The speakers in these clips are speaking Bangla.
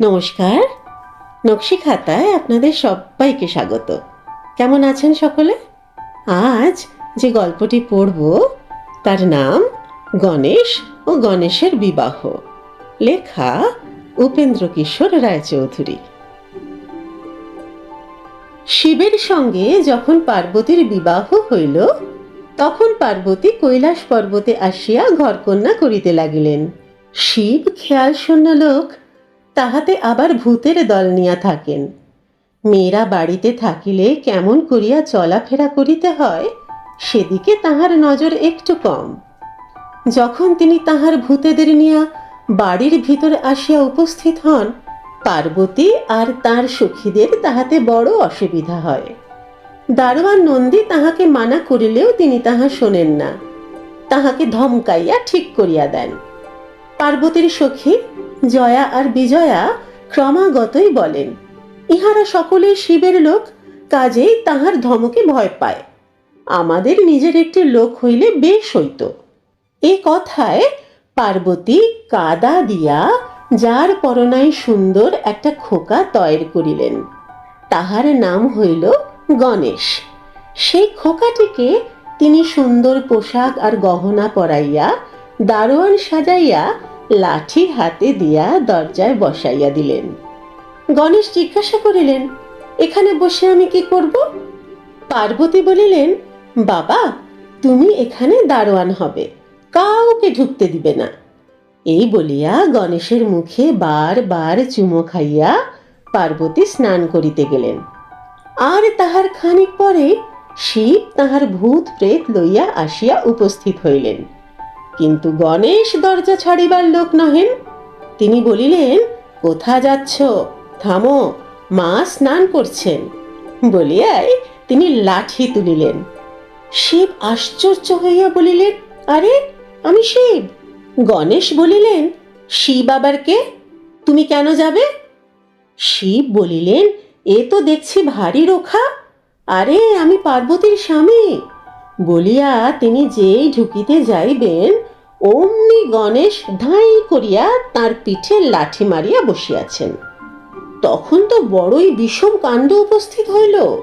নমস্কার। নকশি খাতায় আপনাদের সবাইকে স্বাগত। কেমন আছেন সকলে? আজ যে গল্পটি পড়ব, তার নাম গণেশ ও গণেশের বিবাহ। লেখা উপেন্দ্র কিশোর রায়চৌধুরী। শিবের সঙ্গে যখন পার্বতীর বিবাহ হইল, তখন পার্বতী কৈলাস পর্বতে আসিয়া ঘরকন্যা করিতে লাগিলেন। শিব খেয়াল শূন্য লোক, তাহাতে আবার ভূতের দল নিয়া থাকেন। মেয়েরা বাড়িতে থাকিলে কেমন করিয়া চলাফেরা করিতে হয়, সেদিকে তাহার নজর একটু কম। যখন তিনি তাহার ভূতেদের নিয়া বাড়ির ভিতর আসিয়া উপস্থিত হন পার্বতী আর তার সখীদের তাহাতে বড় অসুবিধা হয়। দারোয়ান নন্দী তাহাকে মানা করিলেও তিনি তাহা শোনেন না। তাহাকে ধমকাইয়া ঠিক করিয়া দেন। পার্বতীর সখী জয়া আর বিজয়া ক্রমাগতই বলেন, ইহারা সকলেই শিবের লোক, কাজেই তাহার ধমকে ভয় পায়। আমাদের নিজের একটি লোক হইলে বেশ হইত। এ কথায় পার্বতী কাদা দিয়া যার পরনাই সুন্দর একটা খোকা তয়ের করিলেন। তাহার নাম হইল গণেশ। সেই খোকাটিকে তিনি সুন্দর পোশাক আর গহনা পরাইয়া, দারোয়ান সাজাইয়া লাঠি হাতে দিয়া দরজায় বসাইয়া দিলেন। গণেশ জিজ্ঞাসা করিলেন, এখানে বসে আমি কি করব? পার্বতী বলিলেন, বাবা, তুমি এখানে দারোয়ান হবে। কাউকে ঢুকতে দিবে না। এই বলিয়া গণেশের মুখে বার বার চুমো খাইয়া পার্বতী স্নান করিতে গেলেন। আর তাহার খানিক পরে শিব তাহার ভূত প্রেত লইয়া আসিয়া উপস্থিত হইলেন। কিন্তু গণেশ দরজা ছাড়িবার লোক নহেন। তিনি বলিলেন, কোথা যাচ্ছ? থামো, মা স্নান করছেন। বলিয়াই তিনি লাঠি তুলিলেন। শিব আশ্চর্য হইয়া বলিলেন, আরে, আমি শিব! গণেশ বলিলেন শিব আবার কে? তুমি কেন যাবে? শিব বলিলেন, এ তো দেখছি ভারী রোখা। আরে, আমি পার্বতীর স্বামী। বলিয়া তিনি যেই ঢুকিতে যাইবেন, অমনি গণেশ ধাই করিয়া তার পিঠে লাঠি মারিয়া বসিয়াছেন। তখন তো বড়ই বিষম কাণ্ড উপস্থিত হইল।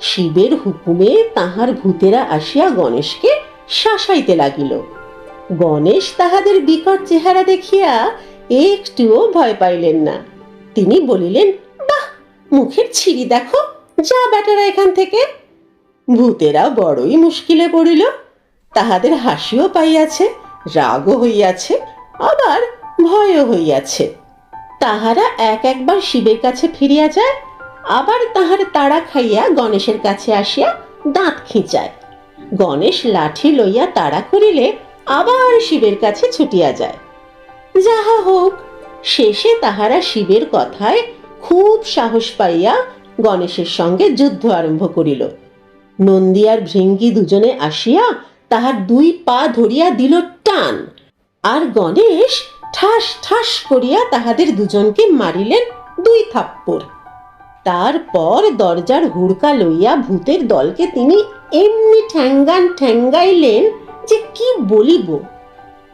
শিবের হুকুমে তাহার ভূতেরা আসিয়া গণেশকে শাসাইতে লাগিল। গণেশ তাহাদের বিকট চেহারা দেখিয়া একটুও ভয় পাইলেন না। তিনি বলিলেন, বাহ, মুখের ছিরি দেখো, যা বেটারা এখান থেকে। ভূতেরা বড়ই মুশকিলে পড়িল, তাহাদের হাসিও পাইয়াছে, রাগও হইয়াছে, আবার ভয়ও হইয়াছে। তাহারা এক একবার শিবের কাছে ফিরিয়া যায়, আবার তাহার তাড়া খাইয়া গণেশের কাছে আসিয়া দাঁত খিঁচায়। গণেশ লাঠি লইয়া তাড়া করিলে আবার শিবের কাছে ছুটিয়া যায়। যাহা হোক, শেষে তাহারা শিবের কথায় খুব সাহস পাইয়া গণেশের সঙ্গে যুদ্ধ আরম্ভ করিল। নন্দী আর ভৃঙ্গি দুজনে আসিয়া তাহার দুই পা ধরিয়া দিল টান, আর গণেশ ঠাস ঠাস করিয়া তাহাদের দুজনকে মারিলেন দুই থাপ্পড়। তারপর দরজার হুড়কা লইয়া ভূতের দলকে তিনি এমনি ঠ্যাঙ্গান ঠ্যাঙ্গাইলেন যে কি বলিব?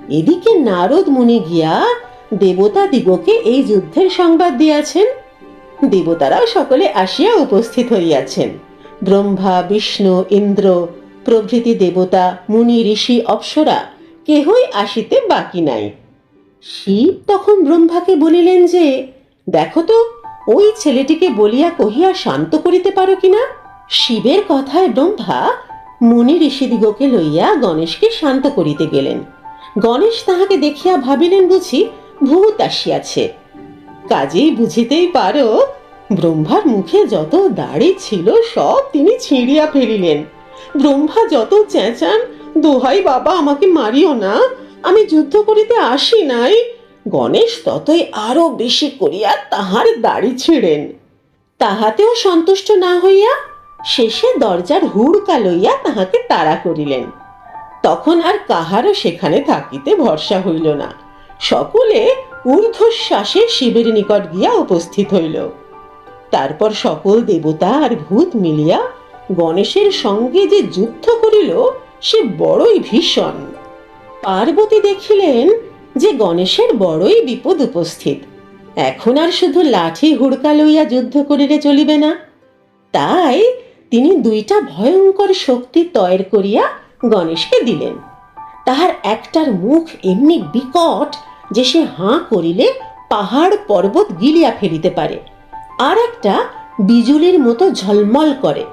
এদিকে নারদ মুনি গিয়া দেবতা দিগকে এই যুদ্ধের সংবাদ দিয়াছেন। দেবতারাও সকলে আসিয়া উপস্থিত হইয়াছেন। ব্রহ্মা, বিষ্ণু, ইন্দ্র, প্রভৃতি দেবতা, মুনি, ঋষি, অপ্সরা কেহই আসিতে বাকি নাই। শিব তখন ব্রহ্মাকে বলিলেন যে, দেখো তো, ওই ছেলেটিকে বলিয়া কহিয়া শান্ত করিতে পারো কিনা? শিবের কথায় ব্রহ্মা মুনি ঋষিদিগকে লইয়া গণেশকে শান্ত করিতে গেলেন। গণেশ তাহাকে দেখিয়া ভাবিলেন বুঝি ভূত আসিয়াছে। কাজেই বুঝিতেই পারো, ব্রহ্মার মুখে যত দাড়ি ছিল সব তিনি ছিঁড়িয়া ফেলিলেন। ব্রহ্মা যত চেঁচান, দোহাই বাবা, আমাকে মারিও না, আমি যুদ্ধ করিতে আসি নাই। গণেশ ততই আরও বেশি করিয়া তাহার দাড়ি ছিঁড়েন। তাহাতেও সন্তুষ্ট না হইয়া শেষে দরজার হুড়কা লইয়া তাহাকে তাড়া করিলেন। তখন আর কাহারও সেখানে থাকিতে ভরসা হইল না। সকলে ঊর্ধ্বশ্বাসে শিবের নিকট গিয়া উপস্থিত হইল। তারপর সকল দেবতা আর ভূত মিলিয়া গণেশের সঙ্গে যে যুদ্ধ করিল, সে বড়ই ভীষণ। পার্বতী দেখিলেন যে গণেশের বড়ই বিপদ উপস্থিত। এখন আর শুধু লাঠি হুড়কা লইয়া যুদ্ধ করিলে চলিবে না। তাই তিনি দুইটা ভয়ঙ্কর শক্তি তয়ের করিয়া গণেশকে দিলেন। তাহার একটার মুখ এমনি বিকট যে সে হাঁ করিলে পাহাড় পর্বত গিলিয়া ফেলিতে পারে, আর একটা বিজুলির মতো ঝলমল করে,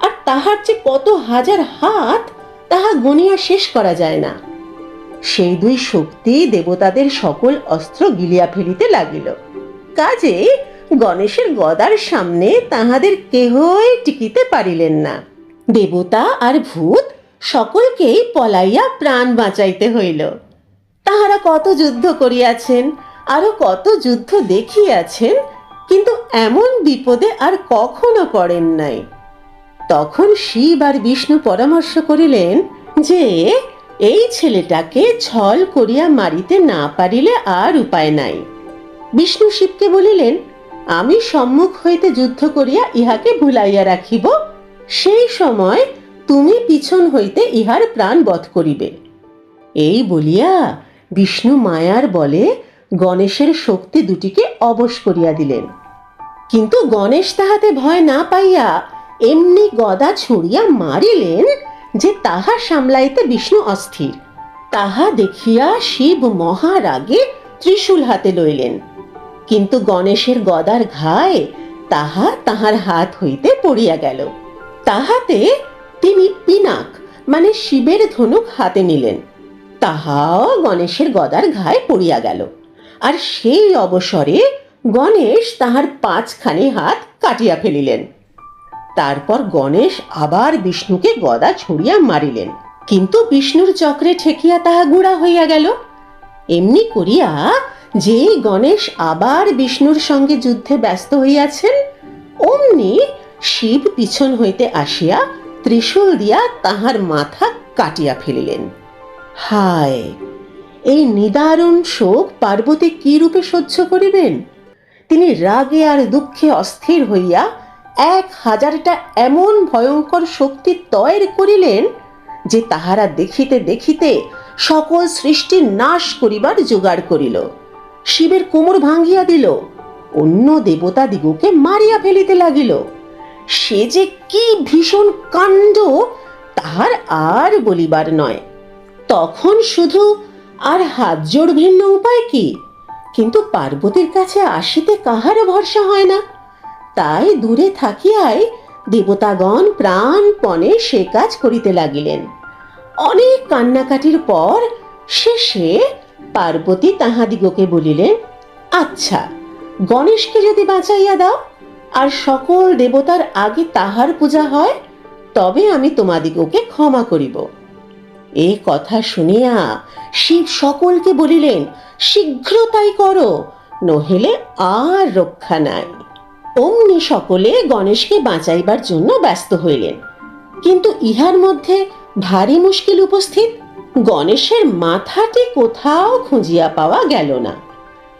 আর তাহার যে কত হাজার হাত, তাহা গনিয়া শেষ করা যায় না। সেই দুই শক্তি দেবতাদের সকল অস্ত্র গিলিয়া ফেলিতে লাগিল। কাজে গণেশের গদার সামনে তাহাদের কেহই টিকিতে পারিলেন না। দেবতা আর ভূত সকলকেই পলাইয়া প্রাণ বাঁচাইতে হইল। তাহারা কত যুদ্ধ করিয়াছেন, আরও কত যুদ্ধ দেখিয়াছেন, কিন্তু এমন বিপদে আর কখনো পড়েন নাই। তখন শিব আর বিষ্ণু পরামর্শ করিলেন যে, এই ছেলেটাকে ছল করিয়া মারিতে না পারিলে আর উপায় নাই। বিষ্ণু শিবকে বলিলেন আমি সম্মুখ হইতে যুদ্ধ করিয়া ইহাকে ভুলাইয়া রাখিব। সেই সময় তুমি পিছন হইতে ইহার প্রাণ বধ করিবে। এই বলিয়া বিষ্ণু মায়ার বলে গণেশের শক্তি দুটিকে অবশ করিয়া দিলেন। কিন্তু গণেশ তাহাতে ভয় না পাইয়া এমনি গদা ছুড়িয়া মারিলেন যে তাহা সামলাইতে বিষ্ণু অস্থির। তাহা দেখিয়া শিব মহারাগে ত্রিশূল হাতে লইলেন। কিন্তু গণেশের গদার ঘায়ে তাহা তাহার হাত হইতে পড়িয়া গেল। তাহাতে তিনি পিনাক মানে শিবের ধনুক হাতে নিলেন। তাহাও গণেশের গদার ঘায়ে পড়িয়া গেল। আর সেই অবসরে গণেশ তাহার পাঁচখানি হাত কাটিয়া ফেলিলেন। তারপর গণেশ আবার বিষ্ণুকে গদা ছড়িয়া মারিলেন। কিন্তু বিষ্ণুর চক্রে ঠেকিয়া তাহা গুড়া হইয়া গেল। এমনি করিয়া যেই গণেশ আবার বিষ্ণুর সঙ্গে যুদ্ধে ব্যস্ত হইয়াছেন, অমনি শিব পিছন হইতে আসিয়া ত্রিশূল দিয়া তাহার মাথা কাটিয়া ফেলিলেন। হায়, এই নিদারুণ শোক পার্বতী কি রূপে সহ্য করিবেন? তিনি রাগে আর দুঃখে অস্থির হইয়া এক হাজারটা এমন ভয়ঙ্কর শক্তি তয়ের করিলেন যে তাহারা দেখিতে দেখিতে সকল সৃষ্টি নাশ করিবার জোগাড় করিল। শিবের কোমর ভাঙ্গিয়া দিল। অন্য দেবতা দিগকে মারিয়া ফেলিতে লাগিল। সে যে কি ভীষণ কাণ্ড, তাহার আর বলিবার নয়। তখন শুধু আর হাত জোড় ভিন্ন উপায় কি? কিন্তু পার্বতীর কাছে আসিতে কাহারও ভরসা হয় না। তাই দূরে থাকিয়াই দেবতাগণ প্রাণপণে সে কাজ করিতে লাগিলেন। অনেক কান্নাকাটির পর শেষে পার্বতী তাহাদিগকে বলিলেন আচ্ছা গণেশকে যদি বাঁচাইয়া দাও, আর সকল দেবতার আগে তাহার পূজা হয়, তবে আমি তোমাদিগকে ক্ষমা করিব এ কথা শুনিয়া শিব সকলকে বলিলেন, শীঘ্র তাই করো, নহেলে আর রক্ষা নাই অমনি সকলে গণেশকে বাঁচাইবার জন্য ব্যস্ত হইলেন। কিন্তু ইহার মধ্যে ভারী মুশকিল উপস্থিত। গণেশের মাথাটি কোথাও খুঁজিয়া পাওয়া গেল না।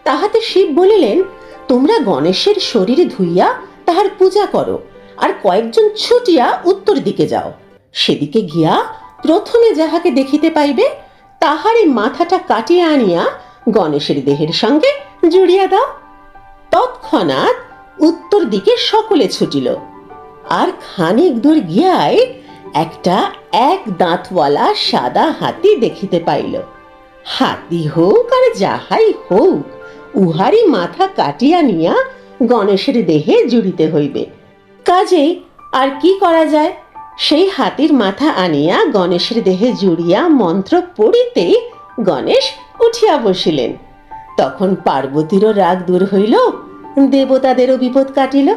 তাহাতে শিব বলিলেন, তোমরা গণেশের শরীর ধুইয়া তাহার পূজা করো, আর কয়েকজন ছুটিয়া উত্তর দিকে যাও। সেদিকে গিয়া প্রথমে যাহাকে দেখিতে পাইবে, তাহারই মাথাটা কাটিয়া আনিয়া গণেশের দেহের সঙ্গে জুড়িয়া দাও। তৎক্ষণাৎ উত্তর দিকে সকলে ছুটিল। আর খানিক দূর গিয়াই একটা এক দাঁতওয়ালা সাদা হাতি দেখিতে পাইল। হাতি হোক আর যাহাই হোক, উহারই মাথা কাটিয়া নিয়া গণেশের দেহে জুড়িতে হইবে। কাজেই আর কি করা যায়? সেই হাতির মাথা আনিয়া গণেশের দেহে জুড়িয়া মন্ত্র পড়িতেই গণেশ উঠিয়া বসিলেন। তখন পার্বতীরও রাগ দূর হইল, দেবতাদেরও বিপদ কাটিল।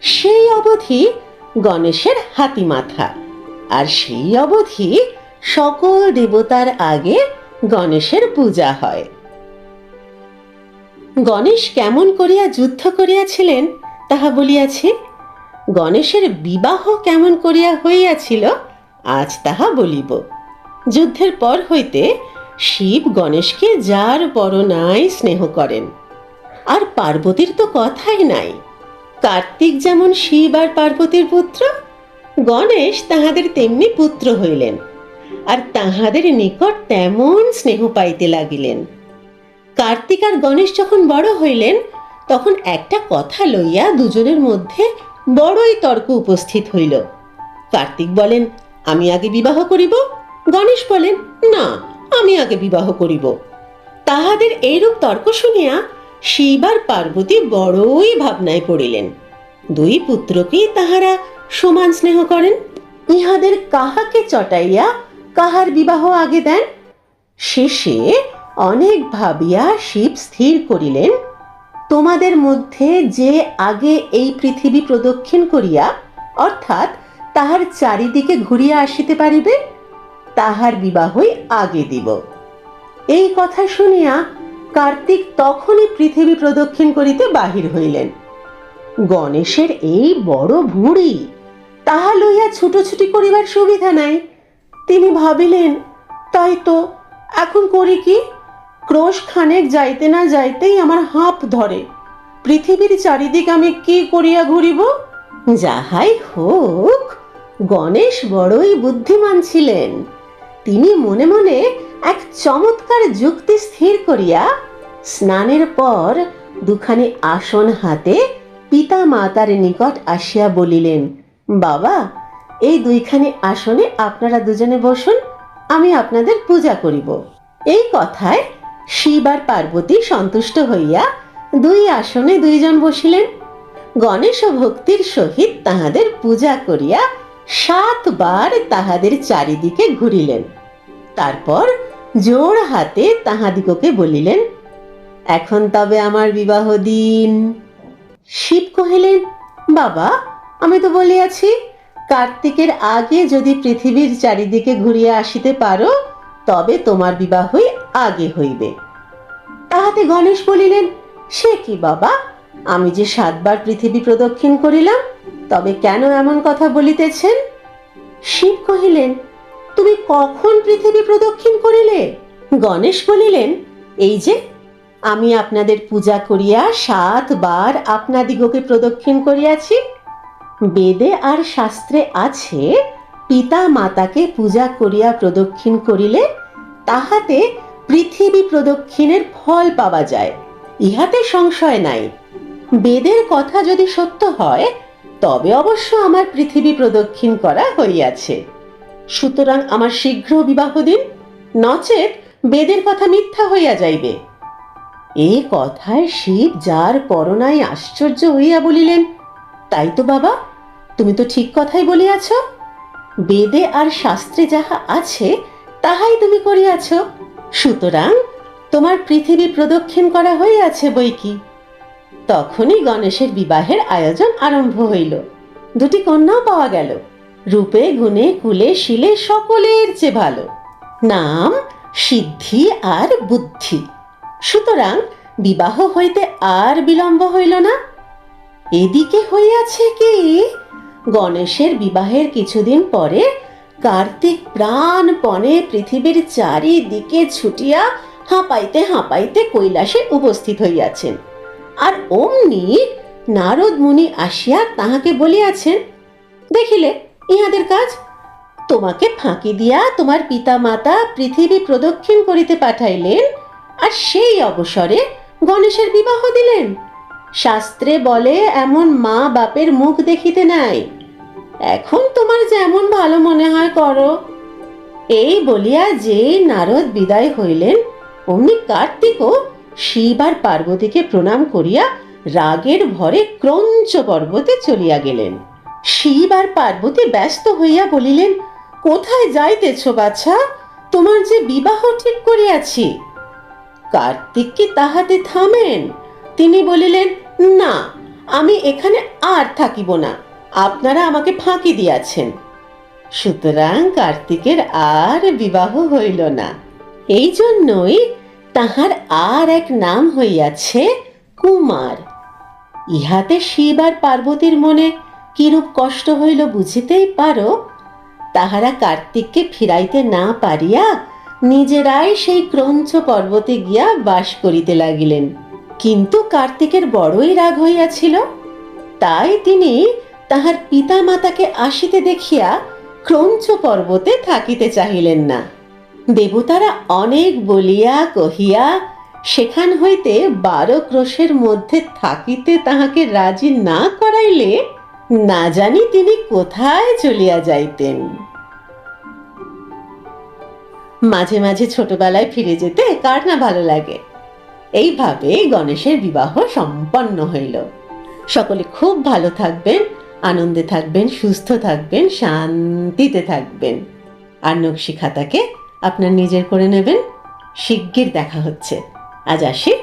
সেই অবধি গণেশের হাতি মাথা আর সেই অবধি সকল দেবতার আগে গণেশের পূজা হয়। গণেশ কেমন করিয়া যুদ্ধ করিয়াছিলেন, তাহা বলিয়াছি, গণেশের বিবাহ কেমন করিয়া হইয়াছিল, আজ তাহা বলিব। যুদ্ধের পর হইতে শিব গণেশকে যার নাই স্নেহ করেন। আর পার্বতীর তো কথাই নাই। কার্তিক যেমন শিব আর পার্বতীর পুত্র গণেশ তাহাদের তেমনি পুত্র হইলেন, আর তাহাদের নিকট তেমন স্নেহ পাইতে লাগিলেন। কার্তিক আর গণেশ যখন বড় হইলেন, তখন একটা কথা লইয়া দুজনের মধ্যে বড়ই তর্ক উপস্থিত হইল। কার্তিক বলেন, আমি আগে বিবাহ করিব? গণেশ বলেন, না, আমি আগে বিবাহ করিব। তাহাদের এইরূপ তর্ক শুনিয়া শিব আর পার্বতী বড়ই ভাবনায় পড়িলেন। দুই পুত্রকেই তাহারা সমান স্নেহ করেন? ইহাদের কাহাকে চটাইয়া কাহার বিবাহ আগে দেন? শেষে অনেক ভাবিয়া শিব স্থির করিলেন, তোমাদের মধ্যে যে আগে এই পৃথিবী প্রদক্ষিণ করিয়া, অর্থাৎ তাহার চারিদিকে ঘুরিয়া আসিতে পারিবে, তাহার বিবাহই আগে দিব। এই কথা শুনিয়া কার্তিক তখনই পৃথিবী প্রদক্ষিণ করিতে বাহির হইলেন। গণেশের এই বড় ভুঁড়ি তাহা লইয়া ছুটোছুটি করিবার সুবিধা নাই। তিনি ভাবিলেন, তাই তো, এখন করি কি? ক্রোশ খানেক যাইতে না যাইতেই আমার হাঁপ ধরে। পৃথিবীর চারিদিক আমি কি করিয়া ঘুরিব? যাহাই হোক, গণেশ বড়ই বুদ্ধিমান ছিলেন। তিনি মনে মনে এক চমৎকার যুক্তি স্থির করিয়া স্নানের পর দুখানি আসন হাতে পিতা মাতার নিকট আসিয়া বলিলেন বাবা, এই দুইখানি আসনে আপনারা দুজনে বসুন, আমি আপনাদের পূজা করিব। এই কথায় শিব আর পার্বতী সন্তুষ্ট হইয়া দুই আসনে দুইজন বসিলেন। গণেশ ভক্তির সহিত তাহাদের পূজা করিয়া সাতবার তাহাদের চারিদিকে ঘুরিলেন। তারপর জোর হাতে তাহাদিগকে বলিলেন, এখন তবে আমার বিবাহ দিন। শিব কহিলেন, বাবা আমি তো বলিয়াছি, কার্তিকের আগে যদি পৃথিবীর চারিদিকে ঘুরিয়া আসিতে পারো, তবে তোমার বিবাহই আগে হইবে। তাহাতে গণেশ বলিলেন, সে কি বাবা? আমি যে সাতবার পৃথিবী প্রদক্ষিণ করিলাম, তবে কেন এমন কথা বলিতেছেন? শিব কহিলেন, তুমি কখন পৃথিবী প্রদক্ষিণ করিলে? গণেশ বলিলেন, এই যে, আমি আপনাদের পূজা করিয়া সাতবার আপনাদিগকে প্রদক্ষিণ করিয়াছি বেদে আর শাস্ত্রে আছে, পিতা মাতাকে পূজা করিয়া প্রদক্ষিণ করিলে তাহাতে পৃথিবী প্রদক্ষিণের ফল পাওয়া যায়, ইহাতে সংশয় নাই। বেদের কথা যদি সত্য হয়, তবে অবশ্য আমার পৃথিবী প্রদক্ষিণ করা হইয়াছে। সুতরাং আমার শীঘ্র বিবাহ দিন, নচেত বেদের কথা মিথ্যা হইয়া যাইবে। এ কথায় শিব যার পরনায় আশ্চর্য হইয়া বলিলেন, তাই তো বাবা তুমি তো ঠিক কথাই বলিয়াছ। বেদে আর শাস্ত্রে যাহা আছে, তাহাই তুমি করিয়াছ। সুতরাং তোমার পৃথিবী প্রদক্ষিণ করা হইয়াছে বই কি। তখনই গণেশের বিবাহের আয়োজন আরম্ভ হইল। দুটি কন্যাও পাওয়া গেল। রূপে, গুণে, কুলে, শিলে সকলের চেয়ে ভালো। নাম সিদ্ধি আর বুদ্ধি। সুতরাং বিবাহ হইতে আর বিলম্ব হইল না। এদিকে হইয়াছে কি গণেশের বিবাহের কিছুদিন পরে কার্তিক প্রাণপণে পৃথিবীর চারিদিকে ছুটিয়া হাঁপাইতে হাঁপাইতে কৈলাসে উপস্থিত হইয়াছেন। আর অমনি নারদ মুনি আসিয়া তাহাকে বলিয়াছেন, দেখিলে, ইহাদের কাজ? তোমাকে ফাঁকি দিয়া তোমার পিতা মাতা পৃথিবী প্রদক্ষিণ করিতে পাঠাইলেন, আর সেই অবসরে গণেশের বিবাহ দিলেন। শাস্ত্রে বলে, এমন মা বাপের মুখ দেখিতে নাই। এখন তোমার যেমন ভালো মনে হয় করো। এই বলিয়া যে নারদ বিদায় হইলেন, অমনি কার্তিকও শিব আর পার্বতীকে প্রণাম করিয়া রাগের ভরে ক্রঞ্চ পর্বতে চলিয়া গেলেন। শিব আর পার্বতী ব্যস্ত হইয়া বলিলেন, কোথায় যাইতেছ বাছা? তোমার যে বিবাহ ঠিক করিয়াছি। কার্তিক কি তাহাতে থামেন? তিনি বলিলেন, না, আমি এখানে আর থাকিব না। আপনারা আমাকে ফাঁকি দিয়াছেন। সুতরাং কার্তিকের আর বিবাহ হইল না। এই জন্যই তাহার আর এক নাম হইয়াছে কুমার। ইহাতে শিব আর পার্বতীর মনে কিরূপ কষ্ট হইল বুঝিতেই পারো। তাহারা কার্তিককে ফিরাইতে না পারিয়া নিজেরাই সেই ক্রঞ্চ পর্বতে গিয়া বাস করিতে লাগিলেন। কিন্তু কার্তিকের বড়ই রাগ হইয়াছিল। তাই তিনি তাহার পিতা মাতাকে আসিতে দেখিয়া ক্রঞ্চ পর্বতে থাকিতে চাহিলেন না। দেবতারা অনেক বলিয়া কহিয়া, সেখান হইতে বারো ক্রোশের মধ্যে থাকিতে তাহাকে রাজি না করাইলে না জানি তিনি কোথায় চলিয়া যাইতেন। মাঝে মাঝে ছোটবেলায় ফিরে যেতে কার না ভালো লাগে। এইভাবে গণেশের বিবাহ সম্পন্ন হইল। সকলে খুব ভালো থাকবেন। আনন্দে থাকবেন, সুস্থ থাকবেন, শান্তিতে থাকবেন। আর নকশি খাতাকে আপনার নিজের করে নেবেন। শিগগির দেখা হচ্ছে। আজ আসি।